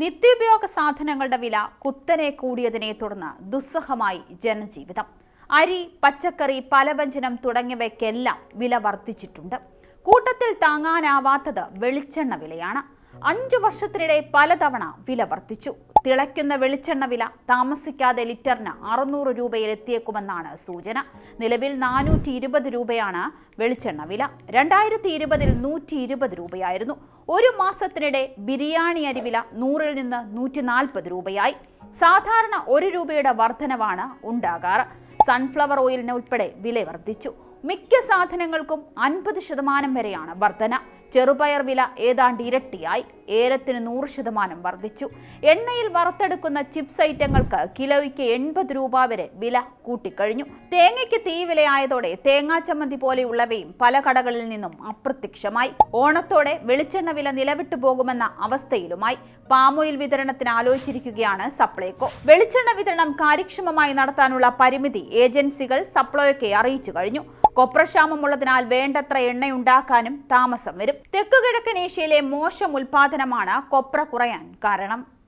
നിത്യോപയോഗ സാധനങ്ങളുടെ വില കുത്തനെ കൂടിയതിനെ തുടർന്ന് ദുസ്സഹമായി ജനജീവിതം. അരി പച്ചക്കറി പലവ്യഞ്ജനം തുടങ്ങിയവയ്ക്കെല്ലാം വില വർദ്ധിച്ചിട്ടുണ്ട്. കൂട്ടത്തിൽ താങ്ങാനാവാത്തത് വെളിച്ചെണ്ണ വിലയാണ്. അഞ്ചു വർഷത്തിനിടെ പലതവണ വില വർദ്ധിച്ചു. തിളയ്ക്കുന്ന വെളിച്ചെണ്ണ വില താമസിക്കാതെ ലിറ്ററിന് അറുന്നൂറ് രൂപയിൽ എത്തിയേക്കുമെന്നാണ് സൂചന. നിലവിൽ നാനൂറ്റി ഇരുപത് രൂപയാണ് വെളിച്ചെണ്ണ വില. രണ്ടായിരത്തി ഇരുപതിൽ നൂറ്റി ഇരുപത് രൂപയായിരുന്നു. ഒരു മാസത്തിനിടെ ബിരിയാണി അരി വില നൂറിൽ നിന്ന് നൂറ്റി നാൽപ്പത് രൂപയായി. സാധാരണ ഒരു രൂപയുടെ വർധനവാണ് ഉണ്ടാകാറ്. സൺഫ്ലവർ ഓയിലിന് ഉൾപ്പെടെ വില വർദ്ധിച്ചു. മിക്ക സാധനങ്ങൾക്കും അൻപത് ശതമാനം വരെയാണ് വർധന. ചെറുപയർ വില ഏതാണ്ട് ഇരട്ടിയായി. ഏലത്തിന് നൂറ് ശതമാനം വർദ്ധിച്ചു എണ്ണയിൽ വറുത്തെടുക്കുന്ന ചിപ്സ് ഐറ്റങ്ങൾക്ക് കിലോയ്ക്ക് എൺപത് രൂപ വരെ വില കൂട്ടിക്കഴിഞ്ഞു. തേങ്ങയ്ക്ക് തീ വിലയായതോടെ തേങ്ങാ ചമ്മന്തി പോലെയുള്ളവയും പല കടകളിൽ നിന്നും അപ്രത്യക്ഷമായി. ഓണത്തോടെ വെളിച്ചെണ്ണ വില നിലവിട്ടു പോകുമെന്ന അവസ്ഥയിലുമായി. പാമോയിൽ വിതരണത്തിന് ആലോചിച്ചിരിക്കുകയാണ് സപ്ലൈകോ. വെളിച്ചെണ്ണ വിതരണം കാര്യക്ഷമമായി നടത്താനുള്ള പരിമിതി ഏജൻസികൾ സപ്ലൈകോയെ അറിയിച്ചു കഴിഞ്ഞു. കൊപ്രക്ഷാമമുള്ളതിനാൽ വേണ്ടത്ര എണ്ണയുണ്ടാക്കാനും താമസം വരും. തെക്കുകിഴക്കൻ ഏഷ്യയിലെ മോശം ഉൽപാദനമാണ് കൊപ്ര കുറയാൻ കാരണം.